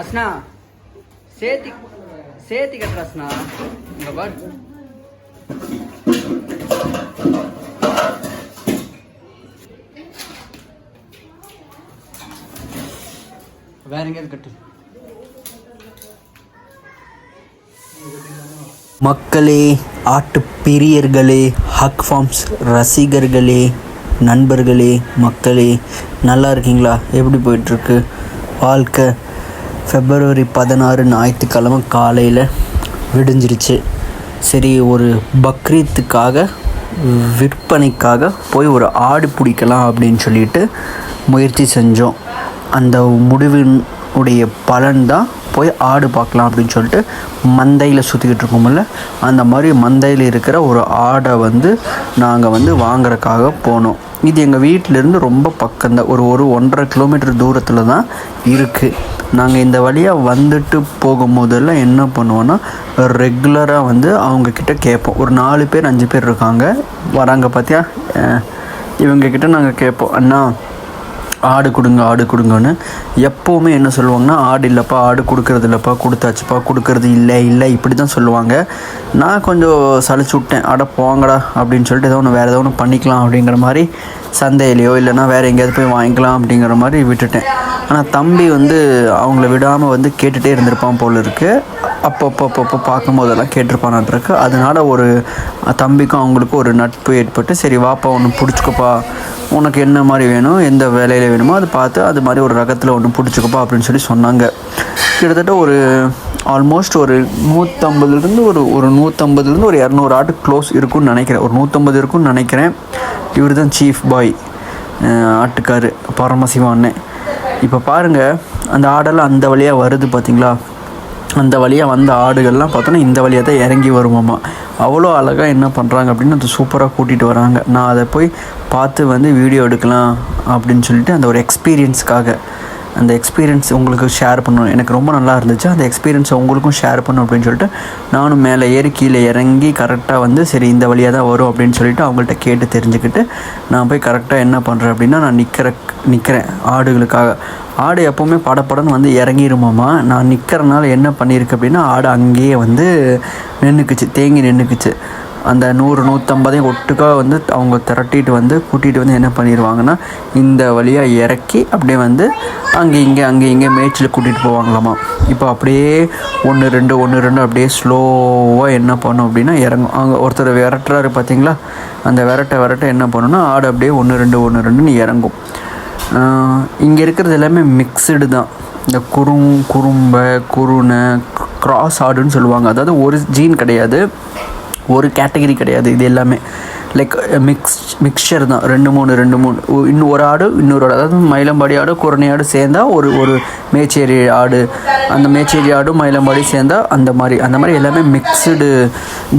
அஸ்னா சேத்தி சேத்தி கட்டுற அஸ்னா இங்க பாரு. வேற எங்கேயாவது கட்டு. மக்களே ஆட்டு பிரியர்களே ஹக் ஃபார்ம்ஸ் ரசிகர்களே நண்பர்களே மக்களே நல்லா இருக்கீங்களா? எப்படி போயிட்டுருக்கு? வாழ்க்கை ஃபெப்ரவரி பதினாறு ஞாயிற்றுக்கிழமை காலையில் விடிஞ்சிருச்சு. சரி ஒரு பக்ரீத்துக்காக விற்பனைக்காக போய் ஒரு ஆடு பிடிக்கலாம் அப்படின்னு சொல்லிட்டு முயற்சி செஞ்சோம். அந்த முடிவினுடைய பலன் தான் போய் ஆடு பார்க்கலாம் அப்படின்னு சொல்லிட்டு மந்தையில் சுற்றிக்கிட்டு இருக்கோம்ல அந்த மாதிரி மந்தையில் இருக்கிற ஒரு ஆடை வந்து நாங்கள் வந்து வாங்குறக்காக போனோம். இது எங்கள் வீட்டிலேருந்து ரொம்ப பக்கம்தான் ஒரு ஒரு ஒன்றரை கிலோமீட்டர் தூரத்தில் தான் இருக்குது நாங்கள் இந்த வழியாக வந்துட்டு போகும்போதெல்லாம் என்ன பண்ணுவோன்னா ரெகுலராக வந்து அவங்கக்கிட்ட கேட்போம். ஒரு நாலு பேர் அஞ்சு பேர் இருக்காங்க. வராங்க பார்த்தியா இவங்கக்கிட்ட நாங்கள் கேட்போம். அண்ணா ஆடு கொடுங்க ஆடு கொடுங்கன்னு எப்போவுமே என்ன சொல்லுவாங்கன்னா ஆடு இல்லைப்பா ஆடு கொடுக்கறது இல்லைப்பா கொடுத்தாச்சுப்பா கொடுக்கறது இல்லை இல்லை இப்படி தான் சொல்லுவாங்க. நான் கொஞ்சம் சளிச்சு விட்டேன். அட போங்கடா அப்படின்னு சொல்லிட்டு ஏதோ ஒன்று வேறு ஏதோ ஒன்று பண்ணிக்கலாம் அப்படிங்கிற மாதிரி சந்தையிலையோ இல்லைனா வேறு எங்கேயாவது போய் வாங்கிக்கலாம் அப்படிங்கிற மாதிரி விட்டுட்டேன். ஆனால் தம்பி வந்து அவங்கள விடாமல் வந்து கேட்டுகிட்டே இருந்திருப்பான் போல் இருக்குது அப்பப்போ அப்பப்போ பார்க்கும்போதெல்லாம் கேட்டிருப்பானான்ட்ருக்கு. அதனால ஒரு தம்பிக்கும் அவங்களுக்கும் ஒரு நட்பு ஏற்பட்டு சரி வாப்பா ஒன்று பிடிச்சிக்கோப்பா உனக்கு என்ன மாதிரி வேணும் எந்த வேலையில் வேணுமோ அதை பார்த்து அது மாதிரி ஒரு ரகத்தில் ஒன்று பிடிச்சிக்கோப்பா அப்படின்னு சொல்லி சொன்னாங்க. கிட்டத்தட்ட ஒரு ஆல்மோஸ்ட் ஒரு நூற்றம்பதுலேருந்து ஒரு ஒரு நூற்றம்பதுலேருந்து ஒரு இரநூறு ஆட்டு க்ளோஸ் இருக்கும்னு நினைக்கிறேன். ஒரு நூற்றம்பது இருக்கும்னு நினைக்கிறேன். இவர் தான் சீஃப் பாய் ஆட்டுக்காரு பரமசிவான்னு இப்போ பாருங்கள் அந்த ஆடெல்லாம் அந்த வழியாக வருது பார்த்தீங்களா அந்த வழியாக வந்த ஆடுகள்லாம் பார்த்தோன்னா இந்த வழியாக தான் இறங்கி வருவோம்மா அவ்வளோ அழகாக என்ன பண்ணுறாங்க அப்படின்னு அது சூப்பராக கூட்டிகிட்டு வராங்க. நான் அதை போய் பார்த்து வந்து வீடியோ எடுக்கலாம் அப்படின்னு சொல்லிட்டு அந்த ஒரு எக்ஸ்பீரியன்ஸ்க்காக அந்த எக்ஸ்பீரியன்ஸ் உங்களுக்கு ஷேர் பண்ணணும். எனக்கு ரொம்ப நல்லா இருந்துச்சு. அந்த எக்ஸ்பீரியன்ஸை உங்களுக்கும் ஷேர் பண்ணணும் அப்படின்னு சொல்லிட்டு நானும் மேலே ஏறி கீழே இறங்கி கரெக்டாக வந்து சரி இந்த வழியாக தான் வரும் அப்படின்னு சொல்லிட்டு அவங்கள்ட்ட கேட்டு தெரிஞ்சுக்கிட்டு நான் போய் கரெக்டாக என்ன பண்ணுறேன் அப்படின்னா நான் நிற்கிற நிற்கிறேன் ஆடுகளுக்காக. ஆடு எப்போவுமே படப்படன்னு வந்து இறங்கிருமாம்மா. நான் நிற்கிறனால என்ன பண்ணியிருக்கு அப்படின்னா ஆடு அங்கேயே வந்து நின்றுக்குச்சு தேங்கி நின்றுக்குச்சு அந்த நூறு நூற்றம்பதையும் ஒட்டுக்காக வந்து அவங்க திரட்டிட்டு வந்து கூட்டிகிட்டு வந்து என்ன பண்ணிடுவாங்கன்னா இந்த வழியாக இறக்கி அப்படியே வந்து அங்கே இங்கே அங்கே இங்கே மேய்ச்சல் கூட்டிகிட்டு போவாங்களாமா. இப்போ அப்படியே ஒன்று ரெண்டு ஒன்று ரெண்டு அப்படியே ஸ்லோவாக என்ன பண்ணும் அப்படின்னா இறங்கும். அங்கே ஒருத்தர் விரட்டுறாரு பார்த்தீங்களா? அந்த விரட்ட விரட்ட என்ன பண்ணுன்னா ஆடு அப்படியே ஒன்று ரெண்டு ஒன்று ரெண்டுன்னு இறங்கும். இங்கே இருக்கிறது எல்லாமே மிக்சடு தான். இந்த குறும் குறும்பை குருணை கிராஸ் ஆடுன்னு சொல்லுவாங்க. அதாவது ஒரு ஜீன் கிடையாது. ஒரு கேட்டகரி கிடையாது இது எல்லாமே. லைக் மிக்ஸ் மிக்சர் தான். ரெண்டு மூணு ரெண்டு மூணு. இன்னும் ஒரு ஆடு இன்னொரு ஆடு. அதாவது மயிலம்பாடி ஆடு குரணி ஆடு சேர்ந்தா ஒரு ஒரு மேச்சேரி ஆடு. அந்த மேச்சேரி ஆடும் மயிலம்பாடி சேர்ந்தா அந்த மாதிரி. அந்த மாதிரி எல்லாமே மிக்சடு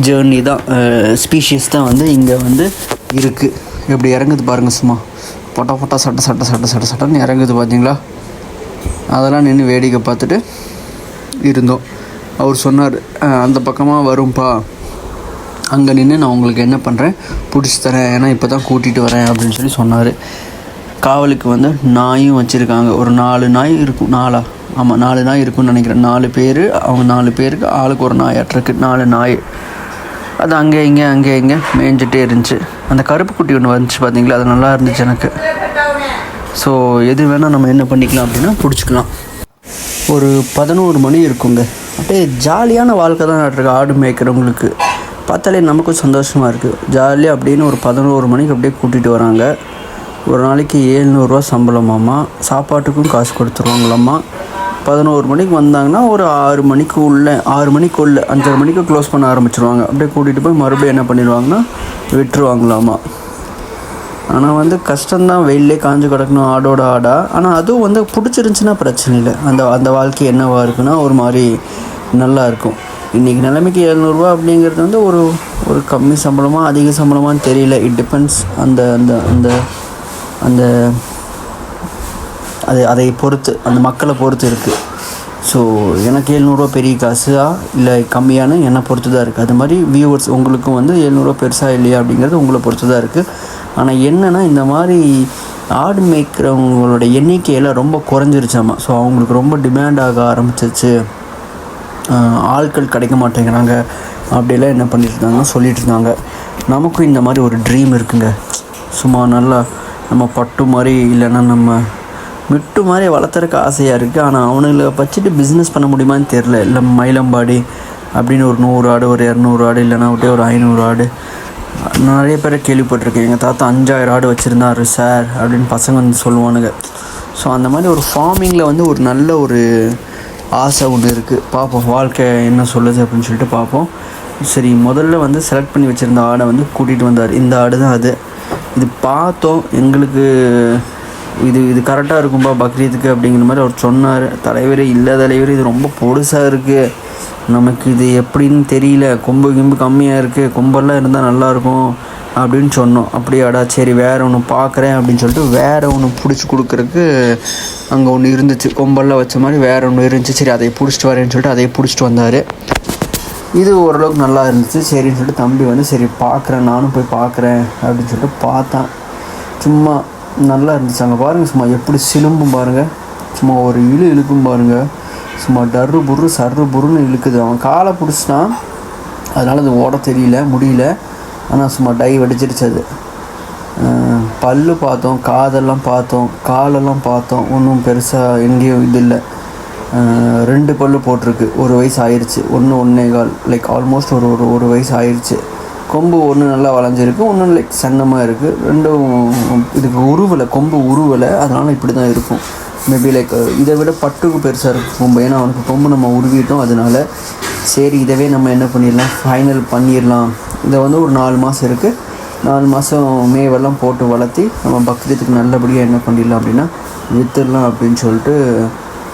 ஜேர்னி தான். ஸ்பீஷீஸ் தான் வந்து இங்கே வந்து இருக்குது எப்படி இறங்குது பாருங்கள் சும்மா. பொட்டா பொட்டா சட்டை சட்டை சட்டை சட்டை சட்டைன்னு இறங்குது பார்த்தீங்களா அதெல்லாம் நின்று வேடிக்கை பார்த்துட்டு இருந்தோம். அவர் சொன்னார் அந்த பக்கமாக வரும்பா. அங்கே நின்று நான் உங்களுக்கு என்ன பண்ணுறேன் பிடிச்சி தரேன். ஏன்னா இப்போ தான் கூட்டிகிட்டு வரேன் அப்படின்னு சொல்லி சொன்னார். காவலுக்கு வந்து நாயும் வச்சுருக்காங்க. ஒரு நாலு நாய் இருக்கும். நாலா? ஆமாம் நாலு நாய் இருக்கும்னு நினைக்கிறேன். நாலு பேர் அவங்க நாலு பேருக்கு ஆளுக்கு ஒரு நாய் அட்ருக்கு நாலு நாய். அது அங்கே இங்கே அங்கே இங்கே மேய்ஞ்சிட்டே இருந்துச்சு. அந்த கருப்பு குட்டி ஒன்று வந்துச்சு பார்த்தீங்களா அது நல்லா இருந்துச்சு எனக்கு. ஸோ எது வேணால் நம்ம என்ன பண்ணிக்கலாம் அப்படின்னா பிடிச்சிக்கலாம். ஒரு பதினோரு மணி இருக்குங்க. அப்படியே ஜாலியான வாழ்க்கை தான் இருக்கு ஆடு மேய்க்கிறவங்களுக்கு. பார்த்தாலே நமக்கும் சந்தோஷமாக இருக்குது ஜாலியாக அப்படின்னு ஒரு பதினோரு மணிக்கு அப்படியே கூட்டிகிட்டு வராங்க. ஒரு நாளைக்கு ஏழ்நூறுரூவா சம்பளமாம்மா சாப்பாட்டுக்கும் காசு கொடுத்துருவாங்களாம்மா. பதினோரு மணிக்கு வந்தாங்கன்னா ஒரு ஆறு மணிக்கு உள்ள ஆறு மணிக்கு உள்ள அஞ்சரை மணிக்கு க்ளோஸ் பண்ண ஆரம்பிச்சிருவாங்க. அப்படியே கூட்டிகிட்டு போய் மறுபடியும் என்ன பண்ணிடுவாங்கன்னா விட்டுருவாங்களாம்மா. ஆனால் வந்து கஷ்டம்தான். வெயிலே காஞ்சு கிடக்கணும் ஆடோட ஆடா. ஆனால் அதுவும் வந்து பிடிச்சிருந்துச்சின்னா பிரச்சனை இல்லை. அந்த அந்த வாழ்க்கை என்னவாக இருக்குன்னா ஒரு மாதிரி நல்லா இருக்கும். இன்றைக்கி நிலைமைக்கு எழுநூறுபா அப்படிங்கிறது வந்து ஒரு ஒரு கம்மி சம்பளமாக அதிக சம்பளமான்னு தெரியல. இட் டிபெண்ட்ஸ் அந்த அந்த அந்த அந்த அது அதை பொறுத்து அந்த மக்களை பொறுத்து இருக்குது ஸோ எனக்கு எழுநூறுவா பெரிய காசா இல்லை கம்மியான என்னை பொறுத்து தான் இருக்குது அது மாதிரி வியூவர்ஸ் உங்களுக்கும் வந்து எழுநூறுவா பெருசாக இல்லையா அப்படிங்கிறது உங்களை பொறுத்து தான் இருக்குது ஆனால் என்னென்னா இந்த மாதிரி ஆடு மேய்க்கிறவங்களோட எண்ணிக்கையெல்லாம் ரொம்ப குறைஞ்சிருச்சாமா. ஸோ அவங்களுக்கு ரொம்ப டிமாண்ட் ஆக ஆரம்பிச்சிருச்சு. ஆட்கள் கிடைக்க மாட்டேங்கிறாங்க. அப்படியெல்லாம் என்ன பண்ணிட்டு இருந்தாங்க இருந்தாங்க நமக்கும் இந்த மாதிரி ஒரு ட்ரீம் இருக்குங்க. சும்மா நல்லா நம்ம பட்டு மாதிரி இல்லைன்னா நம்ம மிட்டு மாதிரி வளர்த்துறக்கு ஆசையாக இருக்குது ஆனால் அவனுங்களை வச்சுட்டு பிஸ்னஸ் பண்ண முடியுமான்னு தெரில இல்லை மயிலம்பாடி அப்படின்னு ஒரு நூறு ஆடு ஒரு இரநூறு ஆடு இல்லைன்னா விட்டே ஒரு ஐநூறு ஆடு. நிறைய பேரை கேள்விப்பட்டிருக்கேன். எங்கள் தாத்தா அஞ்சாயிரம் ஆடு வச்சுருந்தாரு சார் அப்படின்னு பசங்க வந்து சொல்லுவானுங்க. ஸோ அந்த மாதிரி ஒரு ஃபார்மிங்கில் வந்து ஒரு நல்ல ஒரு ஆசை ஒன்று இருக்குது பார்ப்போம் வாழ்க்கை என்ன சொல்லுது அப்படின்னு சொல்லிட்டு பார்ப்போம் சரி முதல்ல வந்து செலக்ட் பண்ணி வச்சுருந்த ஆடை வந்து கூட்டிகிட்டு வந்தார். இந்த ஆடு தான் அது. இது பார்த்தோம் எங்களுக்கு இது இது கரெக்டாக இருக்கும்பா பக்ரீத்துக்கு அப்படிங்கிற மாதிரி அவர் சொன்னார். தலைவர் இல்லை தலைவர் இது ரொம்ப பொடுசாக இருக்குது நமக்கு இது எப்படின்னு தெரியல. கொம்பு கிம்பு கம்மியாக இருக்குது கொம்பெல்லாம் இருந்தால் நல்லாயிருக்கும் அப்படின்னு சொன்னோம். அப்படியாடா சரி வேறு ஒன்று பார்க்குறேன் அப்படின்னு சொல்லிட்டு வேறு ஒன்று பிடிச்சி கொடுக்குறக்கு அங்கே ஒன்று இருந்துச்சு. கொம்பெல்லாம் வச்ச மாதிரி வேறு ஒன்று இருந்துச்சு. சரி அதை பிடிச்சிட்டு வரேன்னு சொல்லிட்டு அதை பிடிச்சிட்டு வந்தார். இது ஓரளவுக்கு நல்லா இருந்துச்சு. சரின்னு சொல்லிட்டு தம்பி வந்து சரி பார்க்குறேன் நானும் போய் பார்க்குறேன் அப்படின்னு சொல்லிட்டு பார்த்தேன். சும்மா நல்லா இருந்துச்சு. அங்கே பாருங்கள் சும்மா எப்படி சிலும்பும் பாருங்கள் சும்மா ஒரு இழு இழுக்கும் பாருங்கள் சும்மா டர்ரு புர்ரு சர்ரு புருன்னு இழுக்குது. அவன் காலை பிடிச்சினா அதனால் அது ஓட தெரியல முடியல. ஆனால் சும்மா டை வெடிச்சிருச்சு அது. பல்லு பார்த்தோம் காதெல்லாம் பார்த்தோம் காலெல்லாம் பார்த்தோம். ஒன்றும் பெருசாக எங்கேயும் இது இல்லை. ரெண்டு பல்லு போட்டிருக்கு. ஒரு வயசு ஆயிடுச்சு ஒன்று ஒன்றே கால் லைக் ஆல்மோஸ்ட் ஒரு ஒரு ஒரு வயசு ஆயிடுச்சு கொம்பு ஒன்று நல்லா வளைஞ்சிருக்கு ஒன்று லைக் சன்னமாக இருக்குது ரெண்டும் இதுக்கு உருவலை கொம்பு உருவலை அதனால் இப்படி தான் இருக்கும். மேபி லைக் இதை விட பட்டுக்கு பெருசாக இருக்கும் கொம்பு. ஏன்னா அவனுக்கு கொம்பு நம்ம உருவிட்டோம் அதனால சரி இதவே நம்ம என்ன பண்ணிடலாம்? ஃபைனல் பண்ணிடலாம். இதை வந்து ஒரு நாலு மாதம் இருக்குது நாலு மாதம் மேவெல்லாம் போட்டு வளர்த்தி நம்ம பக்ரீத்துக்கு நல்லபடியாக என்ன பண்ணிடலாம் அப்படின்னா விற்றுடலாம் அப்படின்னு சொல்லிட்டு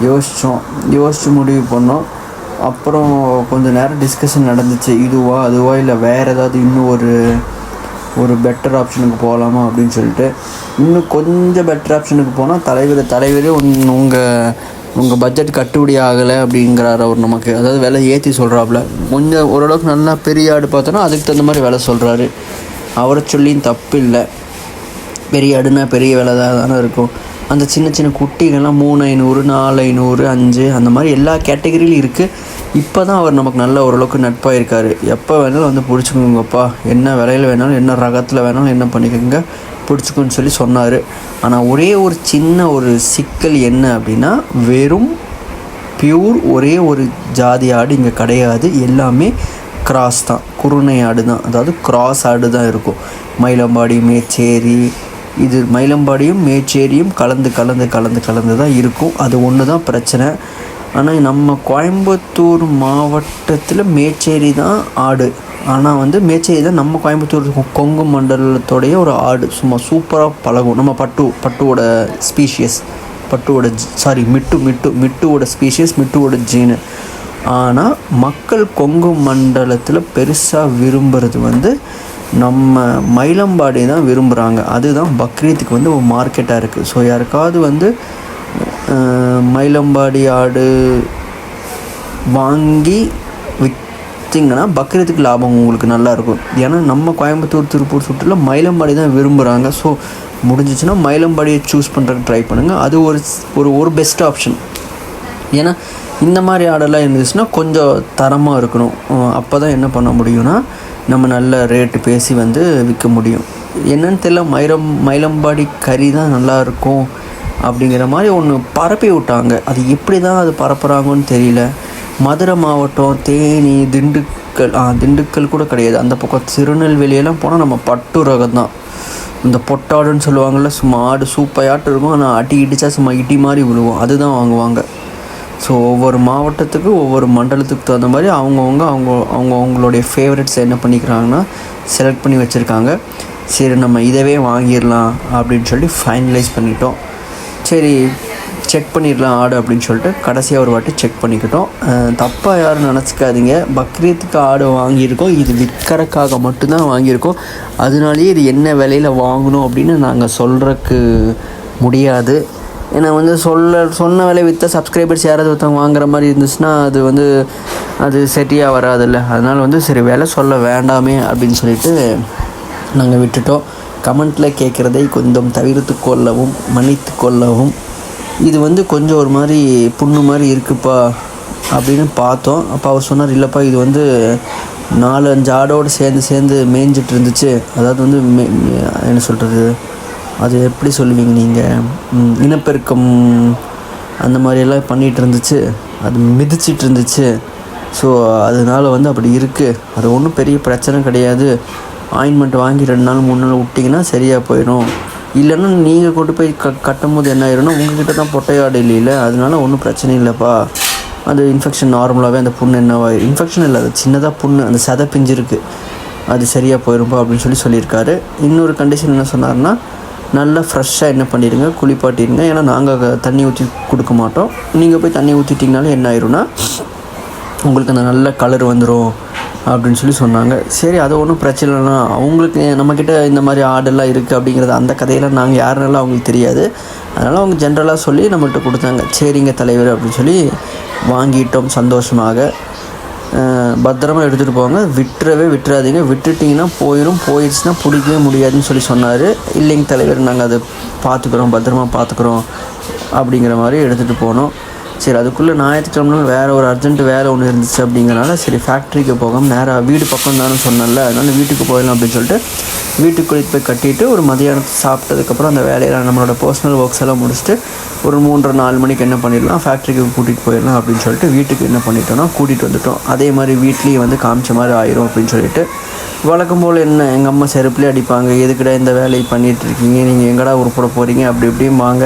யோசித்தோம் யோசித்து முடிவு பண்ணோம். அப்புறம் கொஞ்சம் நேரம் டிஸ்கஷன் நடந்துச்சு. இதுவா அதுவா இல்லை வேறு ஏதாவது இன்னும் ஒரு ஒரு பெட்டர் ஆப்ஷனுக்கு போகலாமா அப்படின்னு சொல்லிட்டு இன்னும் கொஞ்சம் பெட்டர் ஆப்ஷனுக்கு போனால் தலைவர் தலைவரே உங்கள் உங்கள் பட்ஜெட் கட்டுப்படி ஆகலை அப்படிங்கிறார் அவர் நமக்கு. அதாவது விலை ஏற்றி சொல்கிறாப்புல கொஞ்சம் ஓரளவுக்கு நல்லா பெரிய ஆடு பார்த்தோன்னா அதுக்கு தகுந்த மாதிரி விலை சொல்கிறாரு அவரை சொல்லியும் தப்பு இல்லை. பெரிய ஆடுனா பெரிய விலை தான் தானே இருக்கும். அந்த சின்ன சின்ன குட்டிகள்லாம் மூணு ஐநூறு நாலு ஐநூறு அஞ்சு அந்த மாதிரி எல்லா கேட்டகரியிலும் இருக்குது இப்போ தான் அவர் நமக்கு நல்ல ஓரளவுக்கு நட்பாக இருக்கார் எப்போ வேணாலும் வந்து பிடிச்சிக்கோங்கப்பா. என்ன விலையில் வேணாலும் என்ன ரகத்தில் வேணாலும் என்ன பண்ணிக்கோங்க. பிடிச்சிக்குன்னு சொல்லி சொன்னார். ஆனால் ஒரே ஒரு சின்ன ஒரு சிக்கல் என்ன அப்படின்னா வெறும் பியூர் ஒரே ஒரு ஜாதி ஆடு இங்கே கிடையாது. எல்லாமே கிராஸ் தான். குருணை ஆடு தான். அதாவது கிராஸ் ஆடு தான் இருக்கும். மயிலம்பாடி மேச்சேரி இது மயிலம்பாடியும் மேச்சேரியும் கலந்து கலந்து கலந்து கலந்து தான் இருக்கும். அது ஒன்று தான் பிரச்சனை. ஆனால் நம்ம கோயம்புத்தூர் மாவட்டத்தில் மேச்சேரி தான் ஆடு. ஆனால் வந்து மேச்சேரி தான் நம்ம கோயம்புத்தூர் கொங்கு மண்டலத்தோடைய ஒரு ஆடு. சும்மா சூப்பராக பழகும். நம்ம பட்டு பட்டுவோட ஸ்பீஷியஸ் பட்டுவோட சாரி மிட்டு மிட்டு மிட்டுவோட ஸ்பீஷியஸ் மிட்டுவோட ஜீனு ஆனால் மக்கள் கொங்கு மண்டலத்தில் பெருசாக விரும்புறது வந்து நம்ம மயிலம்பாடி தான் விரும்புகிறாங்க அதுதான் பக்ரீத்துக்கு வந்து ஒரு மார்க்கெட்டாக இருக்குது ஸோ யாருக்காவது வந்து மயிலம்பாடி ஆடு வாங்கி விற்றீங்கன்னா பக்ரீத்துக்கு லாபம் உங்களுக்கு நல்லாயிருக்கும் ஏன்னா நம்ம கோயம்புத்தூர் திருப்பூர் சுற்றுல மயிலம்பாடி தான் விரும்புகிறாங்க ஸோ முடிஞ்சிச்சுன்னா மயிலம்பாடியை சூஸ் பண்ணுறதுக்கு ட்ரை பண்ணுங்கள் அது ஒரு ஒரு ஒரு பெஸ்ட் ஆப்ஷன் ஏன்னா இந்த மாதிரி ஆடெல்லாம் இருந்துச்சுன்னா கொஞ்சம் தரமாக இருக்கணும். அப்போ தான் என்ன பண்ண முடியும்னா நம்ம நல்ல ரேட்டு பேசி வந்து விற்க முடியும். என்னன்னு தெரியல மயிலம் மயிலம்பாடி கறி தான் நல்லா இருக்கும். அப்படிங்கிற மாதிரி ஒன்று பரப்பி விட்டாங்க. அது எப்படி தான் அது பரப்புகிறாங்கன்னு தெரியல. மதுரை மாவட்டம் தேனி திண்டுக்கல் ஆ திண்டுக்கல் கூட கிடையாது. அந்த பக்கம் திருநெல்வேலியெல்லாம் போனால் நம்ம பட்டு ரகம் தான் இந்த பொட்டாடுன்னு சொல்லுவாங்கள்ல சும்மா ஆடு சூப்பையாட்டு இருக்கும். ஆனால் அடி இடிச்சா சும்மா இடி மாதிரி விழுவும். அதுதான் வாங்குவாங்க. ஸோ ஒவ்வொரு மாவட்டத்துக்கு ஒவ்வொரு மண்டலத்துக்கு தகுந்த மாதிரி அவங்கவுங்க அவங்க அவங்க அவங்களுடைய ஃபேவரட்ஸ் என்ன பண்ணிக்கிறாங்கன்னா செலக்ட் பண்ணி வச்சுருக்காங்க. சரி நம்ம இதவே வாங்கிடலாம் அப்படின்னு சொல்லி ஃபைனலைஸ் பண்ணிட்டோம். சரி செக் பண்ணிடலாம் ஆடு அப்படின்னு சொல்லிட்டு கடைசியாக ஒரு வாட்டி செக் பண்ணிக்கிட்டோம். தப்பாக யாரும் நினச்சிக்காதீங்க. பக்ரீத்துக்கு ஆடு வாங்கியிருக்கோம். இது விற்கறக்காக மட்டும்தான் வாங்கியிருக்கோம். அதனாலேயே இது என்ன விலையில் வாங்கணும் அப்படின்னு நாங்கள் சொல்கிறக்கு முடியாது. ஏன்னா வந்து சொல்ல சொன்ன விலை விற்ற சப்ஸ்கிரைபர்ஸ் யாராவது ஒருத்தவங்க வாங்குற மாதிரி இருந்துச்சுன்னா அது வந்து அது சரியாக வராதுல்ல. அதனால் வந்து சரி விலை சொல்ல வேண்டாமே அப்படின்னு சொல்லிட்டு நாங்கள் விட்டுட்டோம். கமெண்ட்டில் கேட்குறதை கொஞ்சம் தவிர்த்து கொள்ளவும் மன்னித்து கொள்ளவும். இது வந்து கொஞ்சம் ஒரு மாதிரி புண்ணு மாதிரி இருக்குப்பா அப்படின்னு பார்த்தோம். அப்போ அவர் சொன்னார் இல்லைப்பா இது வந்து நாலு அஞ்சு ஆடோடு சேர்ந்து சேர்ந்து மேய்ஞ்சிட்டு இருந்துச்சு. அதாவது வந்து மே என்ன சொல்கிறது அது எப்படி சொல்லுவீங்க நீங்கள் இனப்பெருக்கம் அந்த மாதிரியெல்லாம் பண்ணிகிட்டு இருந்துச்சு. அது மிதிச்சிட்டு இருந்துச்சு. ஸோ அதனால் வந்து அப்படி இருக்குது அது ஒன்றும் பெரிய பிரச்சனை கிடையாது. ஆயின்மெண்ட் வாங்கி ரெண்டு நாள் மூணு நாள் விட்டிங்கன்னா சரியாக போயிடும் இல்லைன்னா நீங்கள் கொண்டு போய் க கட்டும் போது என்ன ஆயிரும்னா உங்ககிட்ட தான் பொட்டையாடு இல்லைல்ல அதனால ஒன்றும் பிரச்சனை இல்லைப்பா. அது இன்ஃபெக்ஷன் நார்மலாகவே அந்த புண்ணு என்னவா இன்ஃபெக்ஷன் இல்லை அது சின்னதாக புண்ணு அந்த சதை பிஞ்சு அது சரியாக போயிரும்பா அப்படின்னு சொல்லி சொல்லியிருக்காரு. இன்னொரு கண்டிஷன் என்ன சொன்னார்னா நல்லா ஃப்ரெஷ்ஷாக என்ன பண்ணிடுங்க குளிப்பாட்டிடுங்க. ஏன்னா நாங்கள் தண்ணி ஊற்றி கொடுக்க மாட்டோம். நீங்கள் போய் தண்ணி ஊற்றிட்டிங்கனாலும் என்ன ஆயிரும்னா உங்களுக்கு அந்த நல்ல கலர் வந்துடும் அப்படின்னு சொல்லி சொன்னாங்க. சரி அது ஒன்றும் பிரச்சனை இல்லைனா அவங்களுக்கு நம்மக்கிட்ட இந்த மாதிரி ஆடெல்லாம் இருக்குது அப்படிங்கிறது அந்த கதையெல்லாம் நாங்கள் யாருனாலும் அவங்களுக்கு தெரியாது. அதனால் அவங்க ஜென்ரலாக சொல்லி நம்மகிட்ட கொடுத்தாங்க. சரிங்க தலைவர் அப்படின்னு சொல்லி வாங்கிட்டோம் சந்தோஷமாக. பத்திரமாக பத்திரமா எடுத்துகிட்டு போங்க. விட்டுறவே விட்டுறாதீங்க. விட்டுட்டிங்கன்னா போயிடும் போயிடுச்சுன்னா பிடிக்கவே முடியாதுன்னு சொல்லி சொன்னார். இல்லைங்க தலைவர் நாங்கள் அதை பார்த்துக்குறோம் பத்திரமா பார்த்துக்குறோம் அப்படிங்கிற மாதிரி எடுத்துகிட்டு போனோம். சரி அதுக்குள்ளே ஞாயிற்றுக்கிழமை வேறு ஒரு அர்ஜென்ட் வேலை ஒன்று இருந்துச்சு அப்படிங்கிறனால சரி ஃபேக்ட்ரிக்கு போகாமல் நேராக வீடு பக்கம் தானே சொன்னேன்ல அதனால வீட்டுக்கு போயிடலாம் அப்படின்னு சொல்லிட்டு வீட்டுக்குள்ளே போய் கட்டிட்டு ஒரு மதியானத்தை சாப்பிட்டதுக்கப்புறம் அந்த வேலையெல்லாம் நம்மளோட பர்சனல் ஒர்க்ஸ் எல்லாம் முடிச்சுட்டு ஒரு மூன்றரை நாலு மணிக்கு என்ன பண்ணிடலாம் ஃபேக்ட்ரிக்கு கூட்டிகிட்டு போயிடலாம் அப்படின்னு சொல்லிட்டு வீட்டுக்கு என்ன பண்ணிட்டோம்னா கூட்டிகிட்டு வந்துட்டோம். அதே மாதிரி வீட்லேயும் வந்து காமிச்ச மாதிரி ஆயிரும் அப்படின்னு சொல்லிட்டு வழக்கம் போல் என்ன எங்கள் அம்மா செருப்புலேயே அடிப்பாங்க எதுக்குடா இந்த வேலையை பண்ணிகிட்ருக்கீங்க இருக்கீங்க? நீங்கள் எங்கடா உருப்பட போகிறீங்க அப்படி இப்படியும் வாங்க.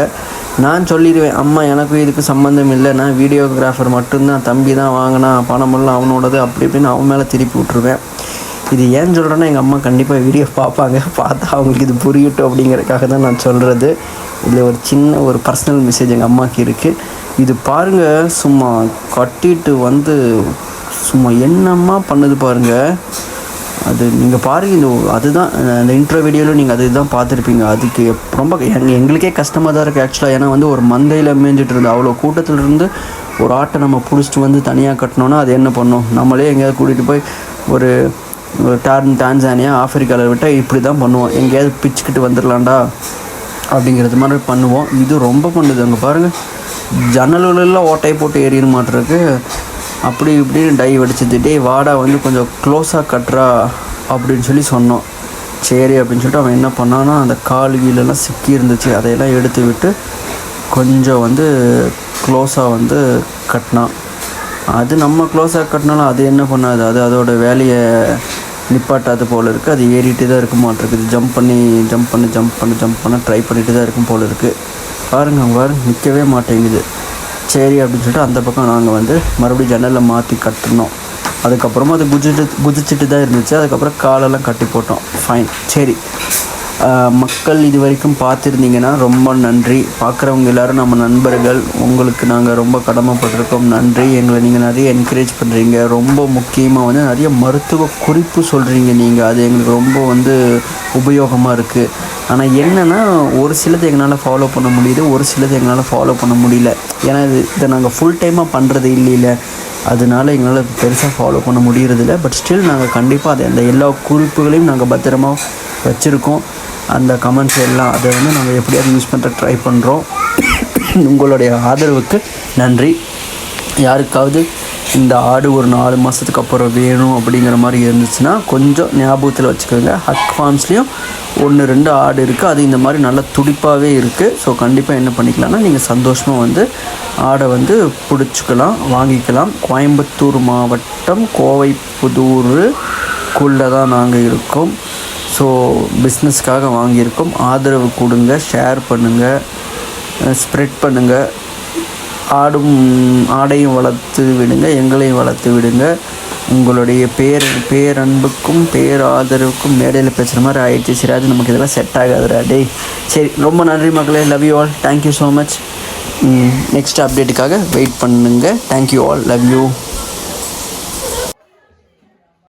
நான் சொல்லிடுவேன் அம்மா எனக்கும் இதுக்கு சம்மந்தம் இல்லை. நான் வீடியோகிராஃபர் மட்டும்தான் தம்பி தான் வாங்கினா பணமெல்லாம் அவனோடது அப்படி இப்படின்னு அவன் மேலே திருப்பி விட்ருவேன் இது ஏன் சொல்கிறேன்னா எங்கள் அம்மா கண்டிப்பாக வீடியோ பார்ப்பாங்க. பார்த்தா அவங்களுக்கு இது புரியட்டும் அப்படிங்கிறதுக்காக தான் நான் சொல்கிறது இதில் ஒரு சின்ன ஒரு பர்சனல் மெசேஜ் எங்கள் அம்மாவுக்கு இருக்குது இது பாருங்கள் சும்மா கட்டிட்டு வந்து சும்மா என்னம்மா பண்ணுது பாருங்கள் அது நீங்கள் பாருங்க இந்த அதுதான் அந்த இன்ட்ரோ வீடியோவில் நீங்கள் அதுதான் பார்த்துருப்பீங்க. அதுக்கு ரொம்ப எங்களுக்கே கஷ்டமாக தான் இருக்குது ஆக்சுவலாக ஏன்னா வந்து ஒரு மந்தையில் மேய்ஞ்சிட்டு இருந்தது அவ்வளோ கூட்டத்தில் இருந்து ஒரு ஆட்டை நம்ம பிடிச்சிட்டு வந்து தனியாக கட்டினோன்னா அது என்ன பண்ணும்? நம்மளே எங்கேயாவது கூட்டிகிட்டு போய் ஒரு ஒரு டான் டான்சானியா ஆப்பிரிக்காவில் விட்டால் இப்படி தான் பண்ணுவோம். எங்கேயாவது பிச்சுக்கிட்டு வந்துடலாம்டா அப்படிங்கிறது மாதிரி பண்ணுவோம். இது ரொம்ப பண்ணுது. அங்கே பாருங்கள் ஜன்னல்களெல்லாம் ஓட்டையை போட்டு எறியணும் மாட்டிருக்கு. அப்படி இப்படின்னு டை அடிச்சது வாடா வந்து கொஞ்சம் க்ளோஸாக கட்டுறா அப்படின்னு சொல்லி சொன்னோம். சரி அப்படின்னு சொல்லிட்டு அவன் என்ன பண்ணான்னா அந்த கால் கீழெல்லாம் சிக்கி இருந்துச்சு. அதையெல்லாம் எடுத்து விட்டு கொஞ்சம் வந்து க்ளோஸாக வந்து கட்டினான். அது நம்ம க்ளோஸாக கட்டினாலும் அது என்ன பண்ணாது. அது அதோட வேலையை நிப்பாட்டாது போல் இருக்குது அது ஏறிட்டு தான் இருக்க இருக்குது ஜம்ப் பண்ணி ஜம்ப் பண்ணி ஜம்ப் பண்ணி ஜம்ப் பண்ண ட்ரை பண்ணிட்டு தான் இருக்கும் போல் இருக்குது பாருங்க பாருங்க நிற்கவே மாட்டேங்குது. சரி அப்படின்னு சொல்லிட்டு அந்த பக்கம் நாங்கள் வந்து மறுபடியும் ஜன்னலில் மாற்றி கட்டினோம். அதுக்கப்புறமா அது குதிச்சுட்டு குதிச்சுட்டு தான் இருந்துச்சு. அதுக்கப்புறம் காலெல்லாம் கட்டி போட்டோம். ஃபைன் சரி. மக்கள் இது வரைக்கும் பார்த்துருந்தீங்கன்னா ரொம்ப நன்றி. பார்க்குறவங்க எல்லாரும் நம்ம நண்பர்கள் உங்களுக்கு நாங்கள் ரொம்ப கடமைப்பட்டிருக்கோம். நன்றி. எங்களை நீங்கள் நிறைய என்கரேஜ் பண்ணுறீங்க ரொம்ப முக்கியமாக வந்து நிறைய மருத்துவ குறிப்பு சொல்கிறீங்க நீங்கள் அது எங்களுக்கு ரொம்ப வந்து உபயோகமாக இருக்குது ஆனால் என்னென்னா ஒரு சிலது எங்களால் ஃபாலோ பண்ண முடியுது ஒரு சிலது எங்களால் ஃபாலோ பண்ண முடியல. ஏன்னா இது இதை நாங்கள் ஃபுல் டைமாக பண்ணுறது இல்லையில. அதனால எங்களால் பெருசாக ஃபாலோ பண்ண முடியறதில்ல. பட் ஸ்டில் நாங்கள் கண்டிப்பாக அதை அந்த எல்லா குறிப்புகளையும் நாங்கள் பத்திரமா வச்சுருக்கோம். அந்த கமெண்ட்ஸ் எல்லாம் அதை வந்து நாங்கள் எப்படியாவது யூஸ் பண்ணுற ட்ரை பண்ணுறோம் உங்களுடைய ஆதரவுக்கு நன்றி. யாருக்காவது இந்த ஆடு ஒரு நாலு மாதத்துக்கு அப்புறம் வேணும் அப்படிங்கிற மாதிரி இருந்துச்சுன்னா கொஞ்சம் ஞாபகத்தில் வச்சுக்கோங்க. ஹக் ஃபார்ம்ஸ்லேயும் ஒன்று ரெண்டு ஆடு இருக்குது அது இந்த மாதிரி நல்லா துடிப்பாகவே இருக்குது ஸோ கண்டிப்பாக என்ன பண்ணிக்கலாம்னா நீங்கள் சந்தோஷமாக வந்து ஆடை வந்து பிடிச்சிக்கலாம் வாங்கிக்கலாம். கோயம்புத்தூர் மாவட்டம் கோவை புதூருக்குள்ளே தான் நாங்கள் இருக்கோம். ஸோ பிஸ்னஸ்க்காக வாங்கியிருக்கோம். ஆதரவு கொடுங்க ஷேர் பண்ணுங்கள் ஸ்ப்ரெட் பண்ணுங்கள் ஆடும் ஆடையும் வளர்த்து விடுங்க எங்களையும் வளர்த்து விடுங்க. உங்களுடைய பேர் பேரன்புக்கும் பேராதரவுக்கும் மேடையில் பேசுகிற மாதிரி ஆயிடுச்சு. சிராஜ் நமக்கு இதெல்லாம் செட் ஆகாதுடா. டேய் சரி ரொம்ப நன்றி மக்களே. Love you all thank you so much next அப்டேட்டுக்காக wait பண்ணுங்கள் thank you all love you